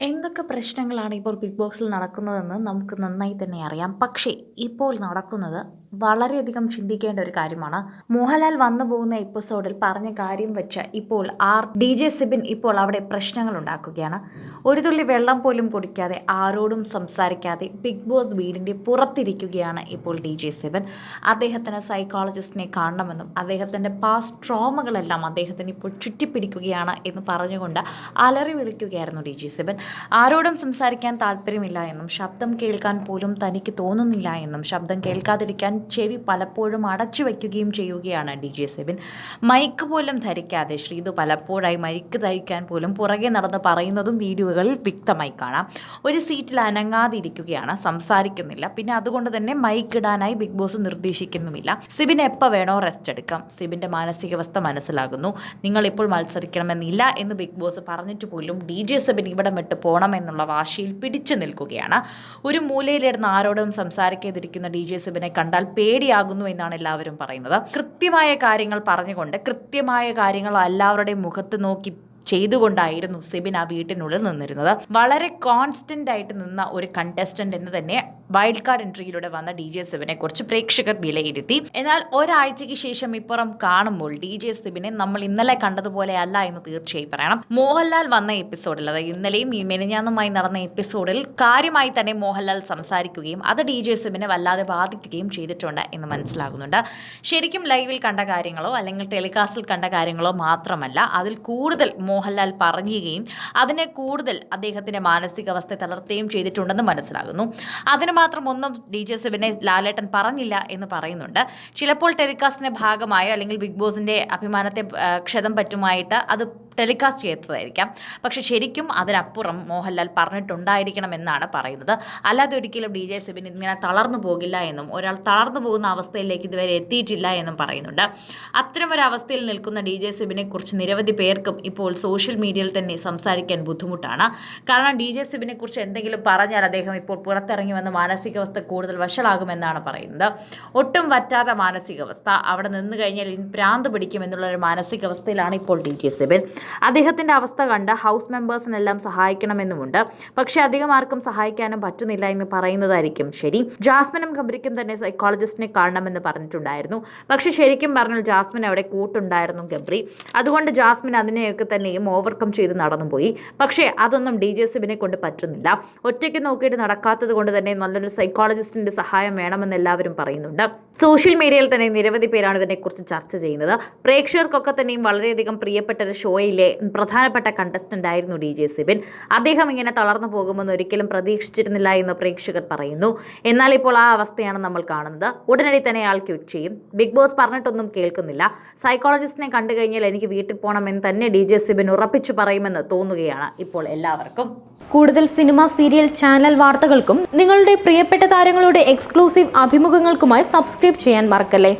എന്തൊക്കെ പ്രശ്നങ്ങളാണ് ഇപ്പോൾ ബിഗ് ബോക്സിൽ നടക്കുന്നതെന്ന് നമുക്ക് നന്നായി തന്നെ അറിയാം. പക്ഷേ ഇപ്പോൾ നടക്കുന്നത് വളരെയധികം ചിന്തിക്കേണ്ട ഒരു കാര്യമാണ്. മോഹൻലാൽ വന്നു പോകുന്ന എപ്പിസോഡിൽ പറഞ്ഞ കാര്യം വെച്ച് ഇപ്പോൾ ആർ ഡി ജെ സിബിൻ ഇപ്പോൾ അവിടെ പ്രശ്നങ്ങൾ ഉണ്ടാക്കുകയാണ്. ഒരു തുള്ളി വെള്ളം പോലും കുടിക്കാതെ ആരോടും സംസാരിക്കാതെ ബിഗ് ബോസ് വീടിന്റെ പുറത്തിരിക്കുകയാണ് ഇപ്പോൾ ഡി ജെ സിബിൻ. അദ്ദേഹത്തിന് സൈക്കോളജിസ്റ്റിനെ കാണണമെന്നും അദ്ദേഹത്തിന്റെ പാസ്റ്റ് ട്രോമകളെല്ലാം അദ്ദേഹത്തിന് ഇപ്പോൾ ചുറ്റിപ്പിടിക്കുകയാണ് എന്ന് പറഞ്ഞുകൊണ്ട് അലറി വിളിക്കുകയായിരുന്നു ഡി ജെ സിബൻ. ആരോടും സംസാരിക്കാൻ താല്പര്യമില്ല എന്നും ശബ്ദം കേൾക്കാൻ പോലും തനിക്ക് തോന്നുന്നില്ല എന്നും ശബ്ദം കേൾക്കാതിരിക്കാൻ ചെവി പലപ്പോഴും അടച്ചു വയ്ക്കുകയും ചെയ്യുകയാണ് ഡി ജെ സെബിൻ. മൈക്ക് പോലും ധരിക്കാതെ ശ്രീതു പലപ്പോഴായി മൈക്ക് ധരിക്കാൻ പോലും പുറകെ നടന്ന് പറയുന്നതും വീഡിയോകളിൽ വ്യക്തമായി കാണാം. ഒരു സീറ്റിൽ അനങ്ങാതിരിക്കുകയാണ് സംസാരിക്കുന്നില്ല. പിന്നെ അതുകൊണ്ട് തന്നെ മൈക്ക് ഇടാനായി ബിഗ് ബോസ് നിർദ്ദേശിക്കുന്നുമില്ല. സിബിൻ എപ്പോൾ വേണോ റെസ്റ്റ് എടുക്കാം. സിബിന്റെ മാനസികാവസ്ഥ മനസ്സിലാകുന്നു. നിങ്ങളിപ്പോൾ മത്സരിക്കണമെന്നില്ല എന്ന് ബിഗ് ബോസ് പറഞ്ഞിട്ട് പോലും ഡി ജെ സെബിൻ ഇവിടെ വിട്ട് പോകണമെന്നുള്ള വാശിയിൽ പിടിച്ചു നിൽക്കുകയാണ്. ഒരു മൂലയിലിരുന്ന് ആരോടും സംസാരിക്കാതിരിക്കുന്ന ഡി ജെ സെബിനെ കണ്ടാൽ പേടിയാകുന്നു എന്നാണ് എല്ലാവരും പറയുന്നത്. കൃത്യമായ കാര്യങ്ങൾ പറഞ്ഞുകൊണ്ട് കൃത്യമായ കാര്യങ്ങൾ എല്ലാവരുടെയും മുഖത്ത് നോക്കി ചെയ്തുകൊണ്ടായിരുന്നു സിബിൻ ആ വീട്ടിനുള്ളിൽ നിന്നിരുന്നത്. വളരെ കോൺസ്റ്റന്റ് ആയിട്ട് നിന്ന ഒരു കണ്ടസ്റ്റന്റ് എന്ന് തന്നെ വൈൽഡ് കാർഡ് എൻട്രിയിലൂടെ വന്ന ഡി ജെ സിബിനെ കുറിച്ച് പ്രേക്ഷകർ വിലയിരുത്തി. എന്നാൽ ഒരാഴ്ചയ്ക്ക് ശേഷം ഇപ്പുറം കാണുമ്പോൾ ഡി ജെ സിബിനെ നമ്മൾ ഇന്നലെ കണ്ടതുപോലെ അല്ല എന്ന് തീർച്ചയായും പറയണം. മോഹൻലാൽ വന്ന എപ്പിസോഡിൽ അതായത് ഇന്നലെയും ഈ മെനിഞ്ഞാന്നുമായി നടന്ന എപ്പിസോഡിൽ കാര്യമായി തന്നെ മോഹൻലാൽ സംസാരിക്കുകയും അത് ഡി ജെ സിബിനെ വല്ലാതെ ബാധിക്കുകയും ചെയ്തിട്ടുണ്ട് എന്ന് മനസ്സിലാകുന്നുണ്ട്. ശരിക്കും ലൈവിൽ കണ്ട കാര്യങ്ങളോ അല്ലെങ്കിൽ ടെലികാസ്റ്റിൽ കണ്ട കാര്യങ്ങളോ മാത്രമല്ല അതിൽ കൂടുതൽ മോഹൻലാൽ പറയുകയും അതിനെ കൂടുതൽ അദ്ദേഹത്തിന്റെ മാനസികാവസ്ഥ തളർത്തുകയും ചെയ്തിട്ടുണ്ടെന്ന് മനസ്സിലാകുന്നു. അതിന് മാത്രം ഒന്നും ഡി ജെ സെബിനെ ലാലേട്ടൻ പറഞ്ഞില്ല എന്ന് പറയുന്നുണ്ട്. ചിലപ്പോൾ ടെലികാസ്റ്റിന്റെ ഭാഗമായോ അല്ലെങ്കിൽ ബിഗ് ബോസിന്റെ അഭിമാനത്തെ ക്ഷതം പറ്റുമായിട്ട് അത് ടെലികാസ്റ്റ് ചെയ്തതായിരിക്കാം. പക്ഷെ ശരിക്കും അതിനപ്പുറം മോഹൻലാൽ പറഞ്ഞിട്ടുണ്ടായിരിക്കണം എന്നാണ് പറയുന്നത്. അല്ലാതെ ഒരിക്കലും ഡി ജെ സിബിൻ ഇങ്ങനെ തളർന്നു പോകില്ല എന്നും ഒരാൾ തളർന്നു പോകുന്ന അവസ്ഥയിലേക്ക് ഇതുവരെ എത്തിയിട്ടില്ല എന്നും പറയുന്നുണ്ട്. അത്തരമൊരു അവസ്ഥയിൽ നിൽക്കുന്ന ഡി ജെ സിബിനെ കുറിച്ച് നിരവധി പേർക്കും ഇപ്പോൾ സോഷ്യൽ മീഡിയയിൽ തന്നെ സംസാരിക്കാൻ ബുദ്ധിമുട്ടാണ്. കാരണം ഡി ജെ സിബിനെ കുറിച്ച് എന്തെങ്കിലും പറഞ്ഞാൽ അദ്ദേഹം ഇപ്പോൾ പുറത്തിറങ്ങി വന്ന മാനസികാവസ്ഥ കൂടുതൽ വഷളാകുമെന്നാണ് പറയുന്നത്. ഒട്ടും വറ്റാത്ത മാനസികാവസ്ഥ. അവിടെ നിന്ന് കഴിഞ്ഞാൽ പ്രാന്ത് പിടിക്കുമെന്നുള്ള ഒരു മാനസികാവസ്ഥയിലാണ് ഇപ്പോൾ ഡി ജെ സെബിൻ. അദ്ദേഹത്തിന്റെ അവസ്ഥ കണ്ട് ഹൗസ് മെമ്പേഴ്സിനെല്ലാം സഹായിക്കണമെന്നുമുണ്ട്. പക്ഷേ അധികം ആർക്കും സഹായിക്കാനും പറ്റുന്നില്ല എന്ന് പറയുന്നതായിരിക്കും ശരി. ജാസ്മിനും ഗംഭീരിക്കും തന്നെ സൈക്കോളജിസ്റ്റിനെ കാണണമെന്ന് പറഞ്ഞിട്ടുണ്ടായിരുന്നു. പക്ഷേ ശരിക്കും പറഞ്ഞാൽ ജാസ്മിൻ അവിടെ കൂട്ടുണ്ടായിരുന്നു ഗബ്രി അതുകൊണ്ട് ജാസ്മിൻ അതിനെയൊക്കെ തന്നെയും ഓവർകം ചെയ്ത് നടന്നുപോയി. പക്ഷേ അതൊന്നും ഡി ജെ സിബിനെ കൊണ്ട് പറ്റുന്നില്ല. ഒറ്റയ്ക്ക് നോക്കിയിട്ട് നടക്കാത്തത് കൊണ്ട് തന്നെ നല്ലൊരു സൈക്കോളജിസ്റ്റിന്റെ സഹായം വേണമെന്ന് എല്ലാവരും പറയുന്നുണ്ട്. സോഷ്യൽ മീഡിയയിൽ തന്നെ നിരവധി പേരാണ് ഇതിനെക്കുറിച്ച് ചർച്ച ചെയ്യുന്നത്. പ്രേക്ഷകർക്കൊക്കെ തന്നെയും വളരെയധികം പ്രിയപ്പെട്ട ഒരു ഷോയിലെ പ്രധാനപ്പെട്ട കണ്ടസ്റ്റന്റ് ആയിരുന്നു ഡി ജെ സിബിൻ. അദ്ദേഹം ഇങ്ങനെ തളർന്നു പോകുമെന്ന് ഒരിക്കലും പ്രതീക്ഷിച്ചിരുന്നില്ല എന്ന് പ്രേക്ഷകർ പറയുന്നു. എന്നാൽ ഇപ്പോൾ ആ അവസ്ഥയാണ് നമ്മൾ കാണുന്നത്. ഉടനടി തന്നെ അയാൾ ക്വിറ്റ് ചെയ്യും. ബിഗ് ബോസ് പറഞ്ഞിട്ടൊന്നും കേൾക്കുന്നില്ല. സൈക്കോളജിസ്റ്റിനെ കണ്ടു കഴിഞ്ഞാൽ എനിക്ക് വീട്ടിൽ പോകണമെന്ന് തന്നെ ഡി ജെ സിബിൻ ഉറപ്പിച്ചു പറയുമെന്ന് തോന്നുകയാണ് ഇപ്പോൾ എല്ലാവർക്കും. കൂടുതൽ സിനിമ സീരിയൽ ചാനൽ വാർത്തകൾക്കും നിങ്ങളുടെ പ്രിയപ്പെട്ട താരങ്ങളുടെ എക്സ്ക്ലൂസീവ് അഭിമുഖങ്ങൾക്കുമായി സബ്സ്ക്രൈബ് ചെയ്യാൻ മറക്കല്ലേ?